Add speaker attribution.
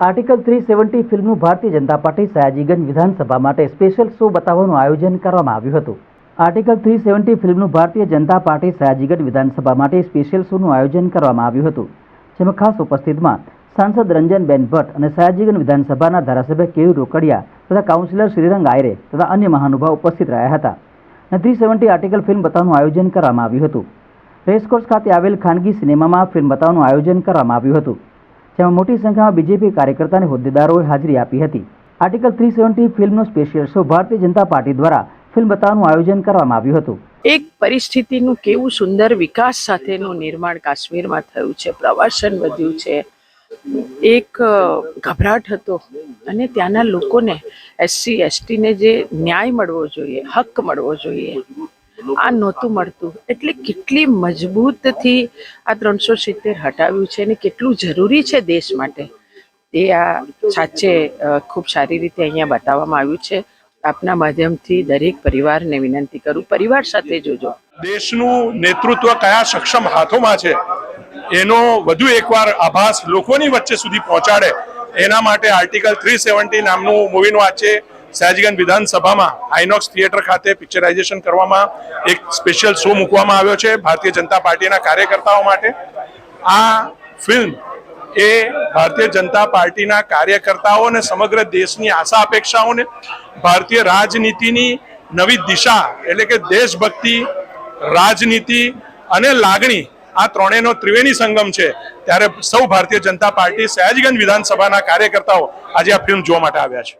Speaker 1: Article three seventy ફિલ્મનું ભારતીય Janata party Sayajiganj વિધાનસભા માટે સ્પેશિયલ શો બતાવવાનું આયોજન કરવામાં આવ્યું હતું. આર્ટિકલ થ્રી સેવન્ટી ફિલ્મનું ભારતીય જનતા પાર્ટી સયાજીગંજ વિધાનસભા માટે સ્પેશિયલ શોનું આયોજન કરવામાં આવ્યું હતું. જેમાં ખાસ ઉપસ્થિતમાં સાંસદ રંજનબેન ભટ્ટ અને સયાજીગંજ વિધાનસભાના ધારાસભ્ય કેયુ રોકડિયા તથા કાઉન્સિલર શ્રીરંગ આયરે તથા અન્ય મહાનુભાવ ઉપસ્થિત રહ્યા હતા. અને થ્રી સેવન્ટી આર્ટિકલ ફિલ્મ બતાવવાનું આયોજન કરવામાં આવ્યું હતું. રેસકોર્સ ખાતે આવેલ ખાનગી સિનેમામાં ફિલ્મ બતાવવાનું આયોજન કરવામાં આવ્યું હતું. જેમાં મોટી સંખ્યામાં બીજેપી કાર્યકર્તા અને હોદ્દેદારોએ હાજરી આપી હતી. આર્ટિકલ થ્રી સેવન્ટી ફિલ્મનો special show Bharatiya Janata Party દ્વારા ફિલ્મ બતાવવાનું આયોજન કરવામાં આવ્યું હતું.
Speaker 2: એક પરિસ્થિતિનું કેવું સુંદર વિકાસ સાથેનું નિર્માણ કાશ્મીરમાં થયું છે, પ્રવાસન વધ્યું છે. એક ગભરાટ હતો અને ત્યાંના લોકોને એસસી, એસટીને જે ન્યાય મળવો જોઈએ, હક મળવો જોઈએ આ નહોતું મળતું. એટલે કેટલી મજબૂતથી આ ત્રણસો સિત્તેર હટાવ્યું છે અને કેટલું જરૂરી છે દેશ માટે. એ આ સાચે ખૂબ સારી રીતે અહીંયા બતાવવામાં આવ્યું છે. આપના માધ્યમથી દરેક પરિવારને વિનંતી કરું. પરિવાર સાથે જોજો.
Speaker 3: દેશનું નેતૃત્વ કયા સક્ષમ હાથોમાં છે એનો વધુ એકવાર આભાસ લોકોની વચ્ચે સુધી પહોંચાડે. એના માટે આર્ટિકલ થ્રી સેવન્ટી નામનું મૂવીનું આજે સયાજીગંજ વિધાનસભામાં આઇનોક્સ થિયેટર ખાતે પિક્ચરાઇઝેશન કરવામાં એક સ્પેશિયલ શો મૂકવામાં આવ્યો છે ભારતીય જનતા પાર્ટીના કાર્યકર્તાઓ માટે. આ ફિલ્મ એ ભારતીય જનતા પાર્ટીના કાર્યકર્તાઓ અને સમગ્ર દેશની આશા અપેક્ષાઓને ભારતીય રાજનીતિની નવી દિશા એટલે કે દેશભક્તિ, રાજનીતિ અને લાગણી આ ત્રણેયનો ત્રિવેણી સંગમ છે. ત્યારે સૌ ભારતીય જનતા પાર્ટી સયાજીગંજ વિધાનસભાના કાર્યકર્તાઓ આજે આ ફિલ્મ જોવા માટે આવ્યા છે.